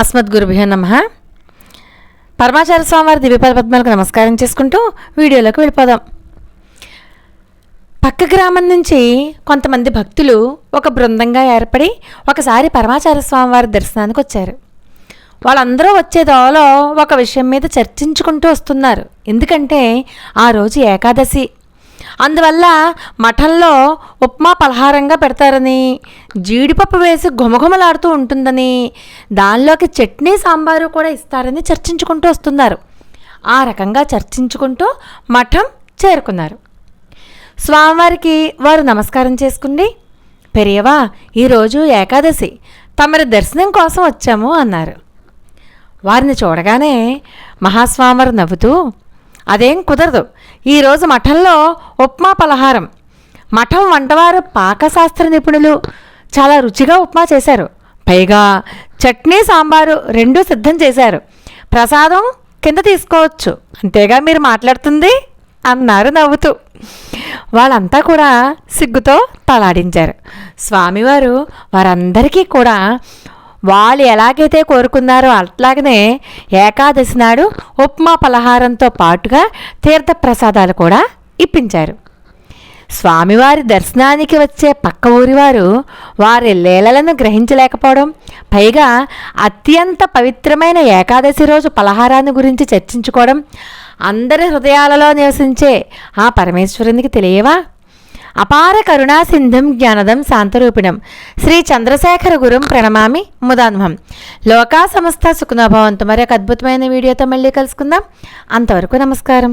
అస్మద్ గురుభ్యో నమ. పరమాచార్య స్వామివారి దివ్యపద పద్మాలకు నమస్కారం చేసుకుంటూ వీడియోలోకి వెళ్ళిపోదాం. పక్క గ్రామం నుంచి కొంతమంది భక్తులు ఒక బృందంగా ఏర్పడి ఒకసారి పరమాచార్య స్వామివారి దర్శనానికి వచ్చారు. వాళ్ళందరూ వచ్చే దోలో ఒక విషయం మీద చర్చించుకుంటూ వస్తున్నారు. ఎందుకంటే ఆ రోజు ఏకాదశి. అందువల్ల మఠంలో ఉప్మా పలహారంగా పెడతారని జీడిపప్పు వేసి ఘుమఘుమలాడుతూ ఉంటుందని దానిలోకి చట్నీ సాంబారు కూడా ఇస్తారని చర్చించుకుంటూ వస్తున్నారు. ఆ రకంగా చర్చించుకుంటూ మఠం చేరుకున్నారు. స్వామివారికి వారు నమస్కారం చేసుకుండి పెరియవా ఈరోజు ఏకాదశి తమరి దర్శనం కోసం వచ్చాము అన్నారు. వారిని చూడగానే మహాస్వామరు నవ్వుతూ అదేం కుదరదు ఈరోజు మఠంలో ఉప్మా పలహారం. మఠం వంటవారు పాకశాస్త్ర నిపుణులు. చాలా రుచిగా ఉప్మా చేశారు. పైగా చట్నీ సాంబారు రెండూ సిద్ధం చేశారు. ప్రసాదం కింద తీసుకోవచ్చు. అంతేగా మీరు మాట్లాడుతుంది? అన్నారు నవ్వుతూ. వాళ్ళంతా కూడా సిగ్గుతో తలాడించారు. స్వామివారు వారందరికీ కూడా వాళ్ళు ఎలాగైతే కోరుకున్నారో అట్లాగనే ఏకాదశి నాడు ఉప్మా పలహారంతో పాటుగా తీర్థప్రసాదాలు కూడా ఇప్పించారు. స్వామివారి దర్శనానికి వచ్చే పక్క ఊరివారు వారి లీలలను గ్రహించలేకపోవడం పైగా అత్యంత పవిత్రమైన ఏకాదశి రోజు పలహారాన్ని గురించి చర్చించుకోవడం అందరి హృదయాలలో నివసించే ఆ పరమేశ్వరునికి తెలియవా? అపార కరుణాసింధం జ్ఞానదం శాంతరూపిణం. శ్రీ చంద్రశేఖర గురుం ప్రణమామి ముదాన్వం లోకా సంస్థ సుఖనభవంతు మరొక అద్భుతమైన వీడియోతో మళ్ళీ కలుసుకుందాం. అంతవరకు నమస్కారం.